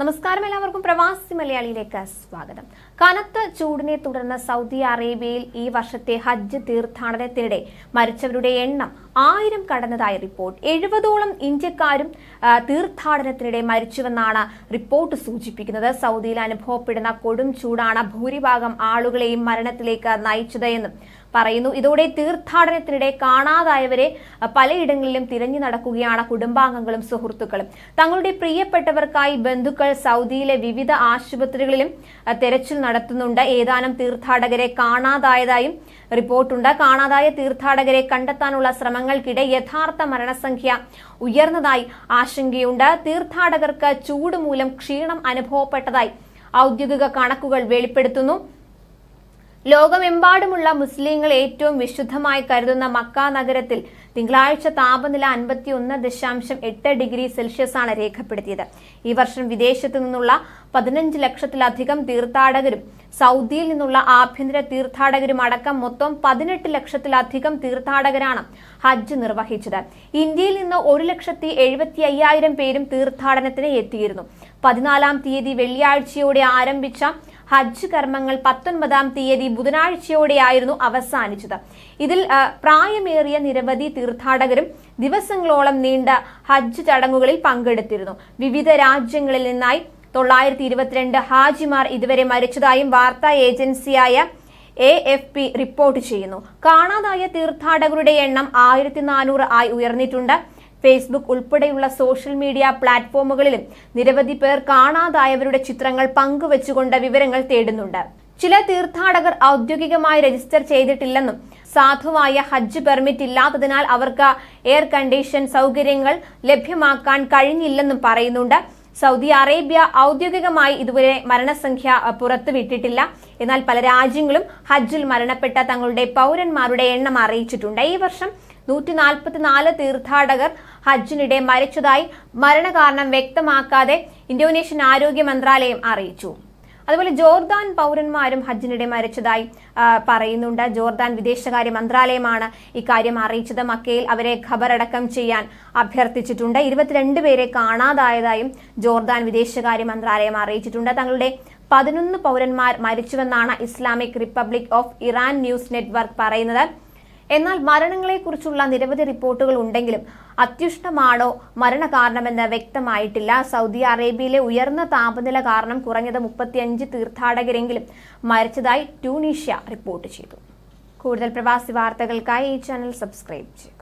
നമസ്കാരം എല്ലാവർക്കും പ്രവാസി മലയാളിയിലേക്ക് സ്വാഗതം. കനത്ത ചൂടിനെ തുടർന്ന് സൗദി അറേബ്യയിൽ ഈ വർഷത്തെ ഹജ്ജ് തീർത്ഥാടനത്തിനിടെ മരിച്ചവരുടെ എണ്ണം ആയിരം കടന്നതായി റിപ്പോർട്ട്. എഴുപതോളം ഇന്ത്യക്കാരും തീർത്ഥാടനത്തിനിടെ മരിച്ചുവെന്നാണ് റിപ്പോർട്ട് സൂചിപ്പിക്കുന്നത്. സൗദിയിൽ അനുഭവപ്പെടുന്ന കൊടും ചൂടാണ് ഭൂരിഭാഗം ആളുകളെയും മരണത്തിലേക്ക് നയിച്ചത് എന്നും പറയുന്നു. ഇതോടെ തീർത്ഥാടനത്തിനിടെ കാണാതായവരെ പലയിടങ്ങളിലും തിരഞ്ഞു നടക്കുകയാണ് കുടുംബാംഗങ്ങളും സുഹൃത്തുക്കളും. തങ്ങളുടെ പ്രിയപ്പെട്ടവർക്കായി ബന്ധുക്കൾ സൗദിയിലെ വിവിധ ആശുപത്രികളിലും തെരച്ചിൽ നടത്തുന്നുണ്ട്. ഏതാനും തീർത്ഥാടകരെ കാണാതായതായും റിപ്പോർട്ടുണ്ട്. കാണാതായ തീർത്ഥാടകരെ കണ്ടെത്താനുള്ള ശ്രമങ്ങൾക്കിടെ യഥാർത്ഥ മരണസംഖ്യ ഉയർന്നതായി ആശങ്കയുണ്ട്. തീർത്ഥാടകർക്ക് ചൂട് മൂലം ക്ഷീണം അനുഭവപ്പെട്ടതായി ഔദ്യോഗിക കണക്കുകൾ വെളിപ്പെടുത്തുന്നു. ലോകമെമ്പാടുമുള്ള മുസ്ലിങ്ങൾ ഏറ്റവും വിശുദ്ധമായി കരുതുന്ന മക്ക നഗരത്തിൽ തിങ്കളാഴ്ച താപനില അൻപത്തി ഒന്ന് ദശാംശം എട്ട് ഡിഗ്രി സെൽഷ്യസ് ആണ് രേഖപ്പെടുത്തിയത്. ഈ വർഷം വിദേശത്തു നിന്നുള്ള പതിനഞ്ച് ലക്ഷത്തിലധികം തീർത്ഥാടകരും സൗദിയിൽ നിന്നുള്ള ആഭ്യന്തര തീർത്ഥാടകരും അടക്കം മൊത്തം പതിനെട്ട് ലക്ഷത്തിലധികം തീർത്ഥാടകരാണ് ഹജ്ജ് നിർവഹിച്ചത്. ഇന്ത്യയിൽ നിന്ന് ഒരു ലക്ഷത്തി എഴുപത്തി അയ്യായിരം പേരും തീർത്ഥാടനത്തിന് എത്തിയിരുന്നു. പതിനാലാം തീയതി വെള്ളിയാഴ്ചയോടെ ആരംഭിച്ച ഹജ്ജ് കർമ്മങ്ങൾ പത്തൊൻപതാം തീയതി ബുധനാഴ്ചയോടെയായിരുന്നു അവസാനിച്ചത്. ഇതിൽ പ്രായമേറിയ നിരവധി തീർത്ഥാടകരും ദിവസങ്ങളോളം നീണ്ട ഹജ്ജ് ചടങ്ങുകളിൽ പങ്കെടുത്തിരുന്നു. വിവിധ രാജ്യങ്ങളിൽ നിന്നായി തൊള്ളായിരത്തി ഇരുപത്തിരണ്ട് ഹാജിമാർ ഇതുവരെ മരിച്ചതായും വാർത്താ ഏജൻസിയായ എ എഫ് പി റിപ്പോർട്ട് ചെയ്യുന്നു. കാണാതായ തീർത്ഥാടകരുടെ എണ്ണം ആയിരത്തി നാനൂറ് ആയി ഉയർന്നിട്ടുണ്ട്. ഫേസ്ബുക്ക് ഉൾപ്പെടെയുള്ള സോഷ്യൽ മീഡിയ പ്ലാറ്റ്ഫോമുകളിലും നിരവധി പേർ കാണാതായവരുടെ ചിത്രങ്ങൾ പങ്കുവച്ചുകൊണ്ട് വിവരങ്ങൾ തേടുന്നുണ്ട്. ചില തീർത്ഥാടകർ ഔദ്യോഗികമായി രജിസ്റ്റർ ചെയ്തിട്ടില്ലെന്നും സാധുവായ ഹജ്ജ് പെർമിറ്റ് ഇല്ലാത്തതിനാൽ അവർക്ക് എയർ കണ്ടീഷൻ സൗകര്യങ്ങൾ ലഭ്യമാക്കാൻ കഴിഞ്ഞില്ലെന്നും പറയുന്നുണ്ട്. സൗദി അറേബ്യ ഔദ്യോഗികമായി ഇതുവരെ മരണസംഖ്യ പുറത്തുവിട്ടിട്ടില്ല. എന്നാൽ പല രാജ്യങ്ങളും ഹജ്ജിൽ മരണപ്പെട്ട തങ്ങളുടെ പൗരന്മാരുടെ എണ്ണം അറിയിച്ചിട്ടുണ്ട്. ഈ വർഷം നൂറ്റി നാൽപ്പത്തിനാല് തീർത്ഥാടകർ ഹജ്ജിനിടെ മരിച്ചതായി മരണകാരണം വ്യക്തമാക്കാതെ ഇന്തോനേഷ്യൻ ആരോഗ്യ മന്ത്രാലയം അറിയിച്ചു. അതുപോലെ ജോർദാൻ പൗരന്മാരും ഹജ്ജിനിടെ മരിച്ചതായി പറയുന്നുണ്ട്. ജോർദാൻ വിദേശകാര്യ മന്ത്രാലയമാണ് ഇക്കാര്യം അറിയിച്ചത്. മക്കയിൽ അവരെ ഖബറടക്കം ചെയ്യാൻ അഭ്യർത്ഥിച്ചിട്ടുണ്ട്. ഇരുപത്തിരണ്ട് പേരെ കാണാതായതായും ജോർദാൻ വിദേശകാര്യ മന്ത്രാലയം അറിയിച്ചിട്ടുണ്ട്. തങ്ങളുടെ പതിനൊന്ന് പൗരന്മാർ മരിച്ചുവെന്നാണ് Islamic Republic of Iran news network പറയുന്നത്. എന്നാൽ മരണങ്ങളെക്കുറിച്ചുള്ള നിരവധി റിപ്പോർട്ടുകൾ ഉണ്ടെങ്കിലും അത്യുഷ്ണമാണോ മരണകാരണമെന്ന് വ്യക്തമായിട്ടില്ല. സൗദി അറേബ്യയിലെ ഉയർന്ന താപനില കാരണം കുറഞ്ഞത് മുപ്പത്തിയഞ്ച് തീർത്ഥാടകരെങ്കിലും മരിച്ചതായി ട്യൂണീഷ്യ റിപ്പോർട്ട് ചെയ്തു. കൂടുതൽ പ്രവാസി വാർത്തകൾക്കായി ഈ ചാനൽ സബ്സ്ക്രൈബ് ചെയ്യും